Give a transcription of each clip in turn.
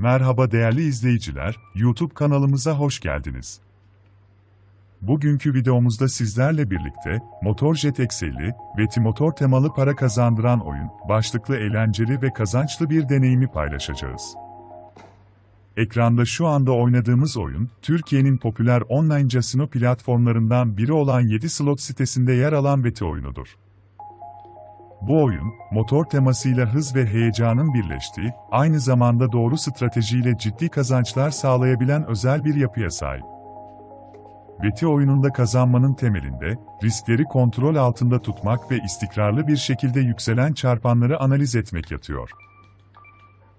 Merhaba değerli izleyiciler, YouTube kanalımıza hoş geldiniz. Bugünkü videomuzda sizlerle birlikte Motorjet X50 ve Timotor temalı para kazandıran oyun, başlıklı eğlenceli ve kazançlı bir deneyimi paylaşacağız. Ekranda şu anda oynadığımız oyun, Türkiye'nin popüler online casino platformlarından biri olan 7 slot sitesinde yer alan Veti oyunudur. Bu oyun, motor temasıyla hız ve heyecanın birleştiği, aynı zamanda doğru stratejiyle ciddi kazançlar sağlayabilen özel bir yapıya sahip. Veti oyununda kazanmanın temelinde, riskleri kontrol altında tutmak ve istikrarlı bir şekilde yükselen çarpanları analiz etmek yatıyor.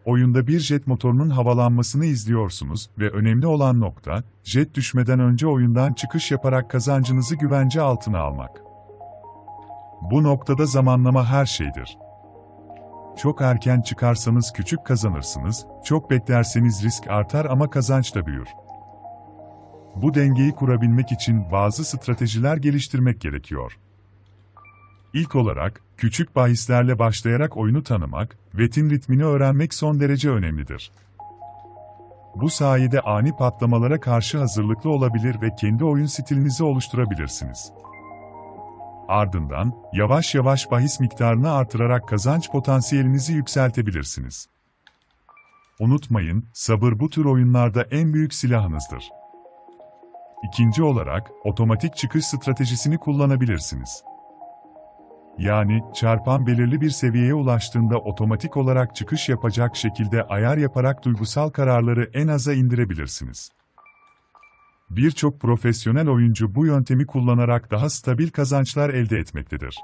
Oyunda bir jet motorunun havalanmasını izliyorsunuz ve önemli olan nokta, jet düşmeden önce oyundan çıkış yaparak kazancınızı güvence altına almak. Bu noktada zamanlama her şeydir. Çok erken çıkarsanız küçük kazanırsınız, çok beklerseniz risk artar ama kazanç da büyür. Bu dengeyi kurabilmek için bazı stratejiler geliştirmek gerekiyor. İlk olarak, küçük bahislerle başlayarak oyunu tanımak, vetin ritmini öğrenmek son derece önemlidir. Bu sayede ani patlamalara karşı hazırlıklı olabilir ve kendi oyun stilinizi oluşturabilirsiniz. Ardından, yavaş yavaş bahis miktarını artırarak kazanç potansiyelinizi yükseltebilirsiniz. Unutmayın, sabır bu tür oyunlarda en büyük silahınızdır. İkinci olarak, otomatik çıkış stratejisini kullanabilirsiniz. Yani, çarpan belirli bir seviyeye ulaştığında otomatik olarak çıkış yapacak şekilde ayar yaparak duygusal kararları en aza indirebilirsiniz. Birçok profesyonel oyuncu bu yöntemi kullanarak daha stabil kazançlar elde etmektedir.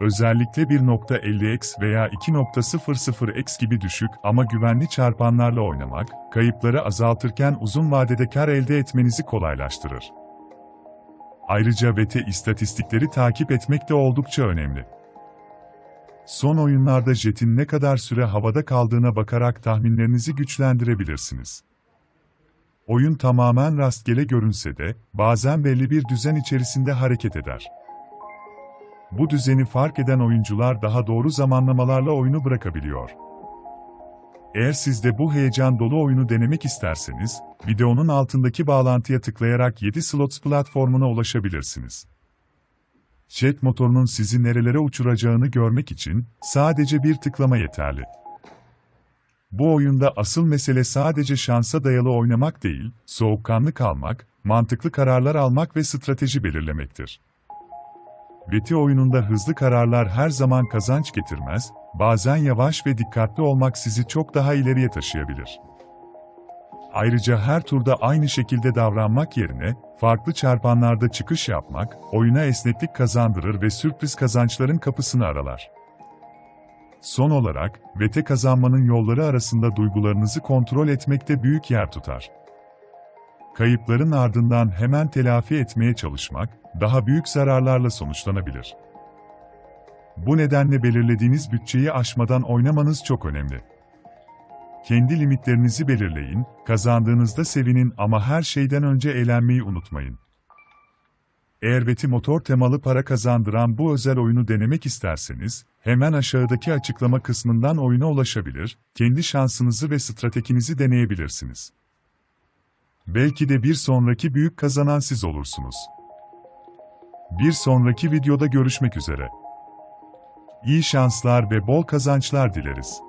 Özellikle 1.50x veya 2.00x gibi düşük ama güvenli çarpanlarla oynamak, kayıpları azaltırken uzun vadede kar elde etmenizi kolaylaştırır. Ayrıca VT istatistikleri takip etmek de oldukça önemli. Son oyunlarda jetin ne kadar süre havada kaldığına bakarak tahminlerinizi güçlendirebilirsiniz. Oyun tamamen rastgele görünse de, bazen belli bir düzen içerisinde hareket eder. Bu düzeni fark eden oyuncular daha doğru zamanlamalarla oyunu bırakabiliyor. Eğer siz de bu heyecan dolu oyunu denemek isterseniz, videonun altındaki bağlantıya tıklayarak 7 Slots platformuna ulaşabilirsiniz. Jet motorunun sizi nerelere uçuracağını görmek için sadece bir tıklama yeterli. Bu oyunda asıl mesele sadece şansa dayalı oynamak değil, soğukkanlı kalmak, mantıklı kararlar almak ve strateji belirlemektir. Veti oyununda hızlı kararlar her zaman kazanç getirmez, bazen yavaş ve dikkatli olmak sizi çok daha ileriye taşıyabilir. Ayrıca her turda aynı şekilde davranmak yerine, farklı çarpanlarda çıkış yapmak, oyuna esneklik kazandırır ve sürpriz kazançların kapısını aralar. Son olarak, vete kazanmanın yolları arasında duygularınızı kontrol etmekte büyük yer tutar. Kayıpların ardından hemen telafi etmeye çalışmak, daha büyük zararlarla sonuçlanabilir. Bu nedenle belirlediğiniz bütçeyi aşmadan oynamanız çok önemli. Kendi limitlerinizi belirleyin, kazandığınızda sevinin ama her şeyden önce eğlenmeyi unutmayın. Eğer Veti motor temalı para kazandıran bu özel oyunu denemek isterseniz, hemen aşağıdaki açıklama kısmından oyuna ulaşabilir, kendi şansınızı ve stratejinizi deneyebilirsiniz. Belki de bir sonraki büyük kazanan siz olursunuz. Bir sonraki videoda görüşmek üzere. İyi şanslar ve bol kazançlar dileriz.